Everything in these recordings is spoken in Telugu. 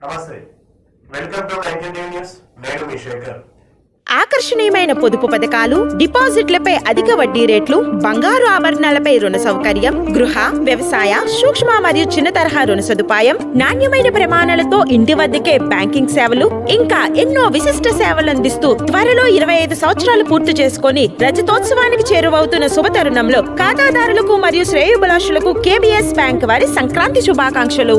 నమస్తే. వెల్కమ్ టు న్యూస్ నేను మీ శేఖర్. ఆకర్షణీయమైన పొదుపు పథకాలు డిపాజిట్లపై అధిక వడ్డీ రేట్లు బంగారు ఆభరణాలపై రుణ సౌకర్యం గృహ వ్యవసాయ సూక్ష్మ మరియు చిన్న తరహా రుణ సదుపాయం నాణ్యమైన ప్రమాణాలతో ఇంటి వద్దకే బ్యాంకింగ్ సేవలు ఇంకా ఎన్నో విశిష్ట సేవలు అందిస్తూ త్వరలో ఇరవై ఐదు సంవత్సరాలు పూర్తి చేసుకొని రజతోత్సవానికి చేరువవుతున్న శుభతరుణంలో ఖాతాదారులకు మరియు శ్రేయోభిలాషులకు కేబిఎస్ బ్యాంక్ వారి సంక్రాంతి శుభాకాంక్షలు.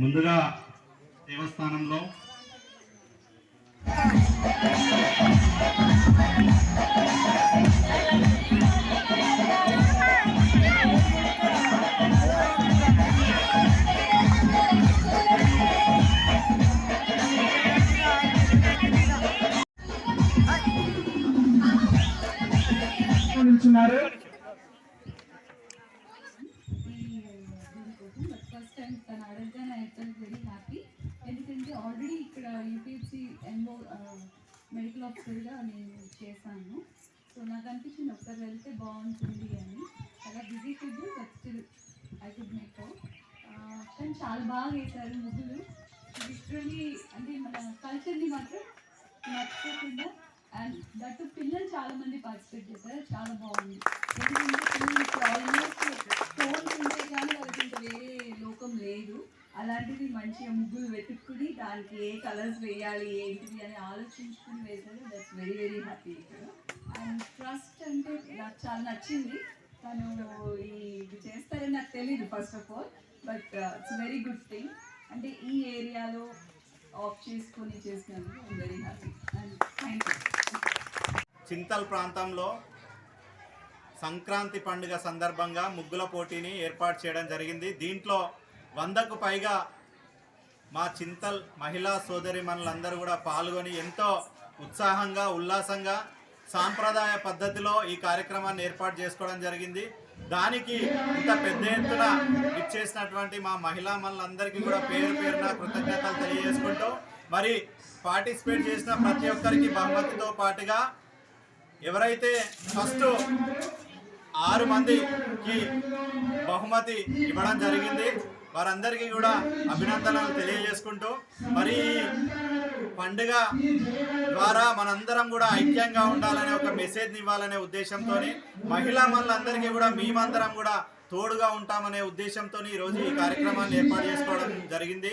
ముందుగా దేవస్థానంలో దీనికోసం ఫస్ట్ తను ఎందుకంటే ఆల్రెడీ ఇక్కడ యూపీఎస్సీ ఎన్ఓ మెడికల్ ఆఫీసర్గా నేను చేశాను సో నాకు అనిపించింది ఒకసారి వెళ్తే బాగుంటుంది అని చాలా busy food but still I could make కానీ చాలా బాగా వేశారు ముగ్గులు లిటరలీ అంటే మన కల్చర్ని మాత్రం మర్చిపోకుండా అండ్ దట్ పిల్లలు చాలా మంది పార్టిసిపేట్ చేశారు. చాలా బాగుంది. ఎందుకంటే పిల్లలకి ఆల్మోస్ట్ ఫోన్స్ ఉంటే కానీ వాళ్ళకి ఇంకా వేరే లోకం లేదు. అలాంటిది మంచిగా ముగ్గులు వెతుక్కుని దానికి ఏ కలర్స్ వేయాలి ఏంటిది అని ఆలోచించుకుని వేశారు. That's very very happy and trust అంటే నాకు చాలా నచ్చింది. తను ఇది చేస్తారని నాకు తెలియదు first of all but it's very good thing అంటే ఈ ఏరియాలో ఆఫ్ చేసుకొని చేసినందుకు very happy and thank you Chintal ప్రాంతంలో సంక్రాంతి పండుగ సందర్భంగా ముగ్గుల పోటీని ఏర్పాటు చేయడం జరిగింది. దీంట్లో వందకు పైగా మా చింతల్ మహిళా సోదరిమణులందరూ కూడా పాల్గొని ఎంతో ఉత్సాహంగా ఉల్లాసంగా సాంప్రదాయ పద్ధతిలో ఈ కార్యక్రమాన్ని ఏర్పాటు చేసుకోవడం జరిగింది. దానికి ఇంత పెద్ద ఎత్తున ఇచ్చేసినటువంటి మా మహిళా మనులందరికీ కూడా పేరు పేరున కృతజ్ఞతలు తెలియజేసుకుంటూ మరి పార్టిసిపేట్ చేసిన ప్రతి ఒక్కరికి బహుమతితో పాటుగా ఎవరైతే ఫస్ట్ ఆరు మందికి బహుమతి ఇవ్వడం జరిగింది వారందరికీ కూడా అభినందనలు తెలియజేసుకుంటూ మరి పండుగ ద్వారా మనందరం కూడా ఐక్యంగా ఉండాలనే ఒక మెసేజ్ ఇవ్వాలనే ఉద్దేశంతో మహిళా మనులందరికీ కూడా మేమందరం కూడా తోడుగా ఉంటామనే ఉద్దేశంతో ఈరోజు ఈ కార్యక్రమాన్ని ఏర్పాటు చేసుకోవడం జరిగింది.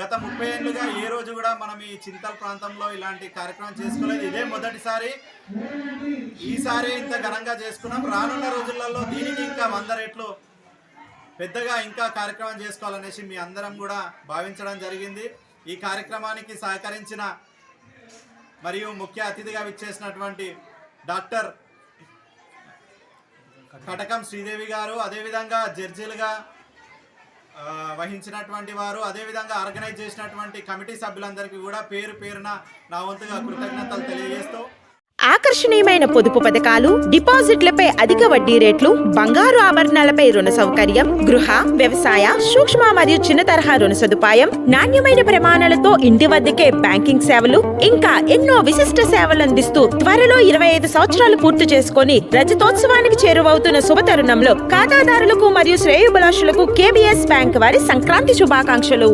గత ముప్పై ఏళ్ళుగా ఏ రోజు కూడా మనం ఈ చింతల్ ప్రాంతంలో ఇలాంటి కార్యక్రమం చేసుకోలేదు. ఇదే మొదటిసారి. ఈసారి ఇంత ఘనంగా చేసుకున్నాం. రానున్న రోజులలో దీనికి ఇంకా వంద రెట్లు పెద్దగా ఇంకా కార్యక్రమం చేసుకోవాలనేసి మీ అందరం కూడా భావించడం జరిగింది. ఈ కార్యక్రమానికి సహకరించిన మరియు ముఖ్య అతిథిగా విచ్చేసినటువంటి డాక్టర్ కటకం శ్రీదేవి గారు అదేవిధంగా జడ్జిలుగా వహించినటువంటి వారు అదేవిధంగా ఆర్గనైజ్ చేసినటువంటి కమిటీ సభ్యులందరికీ కూడా పేరు పేరున నా వంతుగా కృతజ్ఞతలు తెలియజేస్తూ ఆకర్షణీయమైన పొదుపు పథకాలు డిపాజిట్లపై అధిక వడ్డీ రేట్లు బంగారు ఆభరణాలపై రుణ సౌకర్యం గృహ వ్యవసాయ సూక్ష్మ మరియు చిన్న తరహా రుణ సదుపాయం నాణ్యమైన ప్రమాణాలతో ఇంటి వద్దకే బ్యాంకింగ్ సేవలు ఇంకా ఎన్నో విశిష్ట సేవలు అందిస్తూ త్వరలో ఇరవై ఐదు సంవత్సరాలు పూర్తి చేసుకుని రజతోత్సవానికి చేరువవుతున్న శుభతరుణంలో ఖాతాదారులకు మరియు శ్రేయోభిలాషులకు కేబిఎస్ బ్యాంక్ వారి సంక్రాంతి శుభాకాంక్షలు.